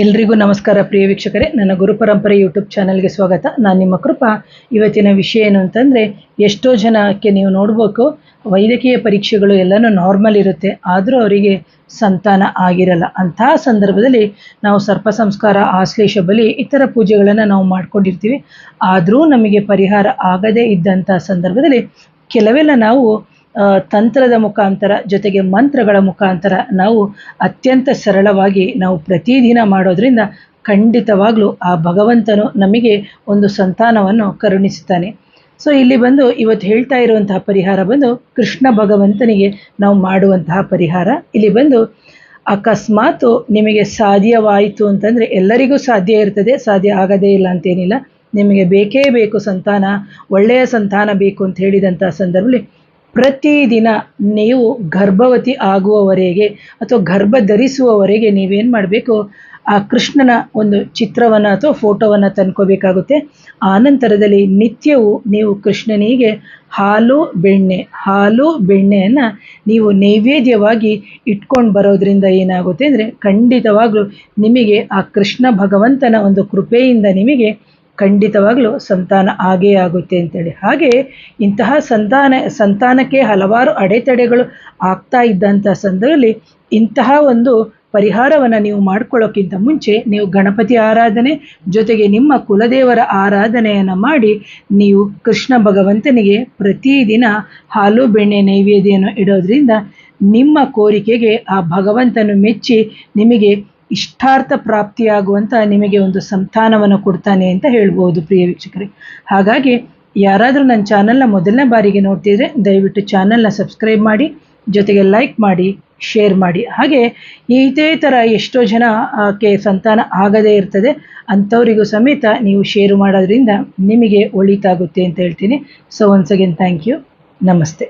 ಎಲ್ರಿಗೂ ನಮಸ್ಕಾರ ಪ್ರಿಯ ವೀಕ್ಷಕರೇ. ನನ್ನ ಗುರುಪರಂಪರೆ ಯೂಟ್ಯೂಬ್ ಚಾನಲ್ಗೆ ಸ್ವಾಗತ. ನಾನು ನಿಮ್ಮ ಕೃಪಾ. ಇವತ್ತಿನ ವಿಷಯ ಏನು ಅಂತಂದರೆ, ಎಷ್ಟೋ ಜನಕ್ಕೆ ನೀವು ನೋಡಬೇಕು, ವೈದ್ಯಕೀಯ ಪರೀಕ್ಷೆಗಳು ಎಲ್ಲನೂ ನಾರ್ಮಲ್ ಇರುತ್ತೆ. ಆದರೂ ಅವರಿಗೆ ಸಂತಾನ ಆಗಿರಲ್ಲ. ಅಂತಹ ಸಂದರ್ಭದಲ್ಲಿ ನಾವು ಸರ್ಪ ಸಂಸ್ಕಾರ, ಆಶ್ಲೇಷ ಬಲಿ, ಇತರ ಪೂಜೆಗಳನ್ನು ನಾವು ಮಾಡ್ಕೊಂಡಿರ್ತೀವಿ. ಆದರೂ ನಮಗೆ ಪರಿಹಾರ ಆಗದೇ ಇದ್ದಂಥ ಸಂದರ್ಭದಲ್ಲಿ ಕೆಲವೆಲ್ಲ ನಾವು ತಂತ್ರದ ಮುಖಾಂತರ ಜೊತೆಗೆ ಮಂತ್ರಗಳ ಮುಖಾಂತರ ನಾವು ಅತ್ಯಂತ ಸರಳವಾಗಿ ನಾವು ಪ್ರತಿದಿನ ಮಾಡೋದ್ರಿಂದ ಖಂಡಿತವಾಗ್ಲೂ ಆ ಭಗವಂತನು ನಮಗೆ ಒಂದು ಸಂತಾನವನ್ನು ಕರುಣಿಸುತ್ತಾನೆ. ಸೊ ಇಲ್ಲಿ ಬಂದು ಇವತ್ತು ಹೇಳ್ತಾ ಇರುವಂತಹ ಪರಿಹಾರ ಬಂದು ಕೃಷ್ಣ ಭಗವಂತನಿಗೆ ನಾವು ಮಾಡುವಂತಹ ಪರಿಹಾರ. ಇಲ್ಲಿ ಬಂದು ಅಕಸ್ಮಾತ್ ನಿಮಗೆ ಸಾಧ್ಯವಾಯಿತು ಅಂತಂದರೆ ಎಲ್ಲರಿಗೂ ಸಾಧ್ಯ ಇರ್ತದೆ, ಸಾಧ್ಯ ಆಗದೇ ಇಲ್ಲ ಅಂತೇನಿಲ್ಲ. ನಿಮಗೆ ಬೇಕೇ ಬೇಕು ಸಂತಾನ, ಒಳ್ಳೆಯ ಸಂತಾನ ಬೇಕು ಅಂತ ಹೇಳಿದಂಥ ಸಂದರ್ಭದಲ್ಲಿ ಪ್ರತಿದಿನ ನೀವು ಗರ್ಭವತಿ ಆಗುವವರೆಗೆ ಅಥವಾ ಗರ್ಭ ಧರಿಸುವವರೆಗೆ ನೀವೇನು ಮಾಡಬೇಕು, ಆ ಕೃಷ್ಣನ ಒಂದು ಚಿತ್ರವನ್ನು ಅಥವಾ ಫೋಟೋವನ್ನು ತಂದ್ಕೋಬೇಕಾಗುತ್ತೆ. ಆನಂತರದಲ್ಲಿ ನಿತ್ಯವೂ ನೀವು ಕೃಷ್ಣನಿಗೆ ಹಾಲು, ಬೆಣ್ಣೆ, ಹಾಲು, ಬೆಣ್ಣೆಯನ್ನು ನೀವು ನೈವೇದ್ಯವಾಗಿ ಇಟ್ಕೊಂಡು ಬರೋದ್ರಿಂದ ಏನಾಗುತ್ತೆ ಅಂದರೆ ಖಂಡಿತವಾಗಲೂ ನಿಮಗೆ ಆ ಕೃಷ್ಣ ಭಗವಂತನ ಒಂದು ಕೃಪೆಯಿಂದ ನಿಮಗೆ ಖಂಡಿತವಾಗ್ಲೂ ಸಂತಾನ ಆಗೇ ಆಗುತ್ತೆ ಅಂತೇಳಿ. ಹಾಗೆ ಇಂತಹ ಸಂತಾನ, ಸಂತಾನಕ್ಕೆ ಹಲವಾರು ಅಡೆತಡೆಗಳು ಆಗ್ತಾ ಇದ್ದಂಥ ಸಂದರ್ಭದಲ್ಲಿ ಇಂತಹ ಒಂದು ಪರಿಹಾರವನ್ನು ನೀವು ಮಾಡ್ಕೊಳ್ಳೋಕ್ಕಿಂತ ಮುಂಚೆ ನೀವು ಗಣಪತಿ ಆರಾಧನೆ ಜೊತೆಗೆ ನಿಮ್ಮ ಕುಲದೇವರ ಆರಾಧನೆಯನ್ನು ಮಾಡಿ ನೀವು ಕೃಷ್ಣ ಭಗವಂತನಿಗೆ ಪ್ರತಿದಿನ ಹಾಲು, ಬೆಣ್ಣೆ, ನೈವೇದ್ಯವನ್ನು ಇಡೋದ್ರಿಂದ ನಿಮ್ಮ ಕೋರಿಕೆಗೆ ಆ ಭಗವಂತನು ಮೆಚ್ಚಿ ನಿಮಗೆ ಇಷ್ಟಾರ್ಥ ಪ್ರಾಪ್ತಿಯಾಗುವಂಥ ನಿಮಗೆ ಒಂದು ಸಂತಾನವನ್ನು ಕೊಡ್ತಾನೆ ಅಂತ ಹೇಳ್ಬೋದು ಪ್ರಿಯ ವೀಕ್ಷಕರೇ. ಹಾಗಾಗಿ ಯಾರಾದರೂ ನನ್ನ ಚಾನಲ್ನ ಮೊದಲನೇ ಬಾರಿಗೆ ನೋಡ್ತಿದ್ರೆ ದಯವಿಟ್ಟು ಚಾನಲ್ನ ಸಬ್ಸ್ಕ್ರೈಬ್ ಮಾಡಿ, ಜೊತೆಗೆ ಲೈಕ್ ಮಾಡಿ, ಶೇರ್ ಮಾಡಿ. ಹಾಗೆ ಇದೇ ಥರ ಎಷ್ಟೋ ಜನ ಆಕೆ ಸಂತಾನ ಆಗದೇ ಇರ್ತದೆ, ಅಂಥವರಿಗೂ ಸಮೇತ ನೀವು ಶೇರು ಮಾಡೋದ್ರಿಂದ ನಿಮಗೆ ಒಳಿತಾಗುತ್ತೆ ಅಂತ ಹೇಳ್ತೀನಿ. So once again thank you ನಮಸ್ತೆ.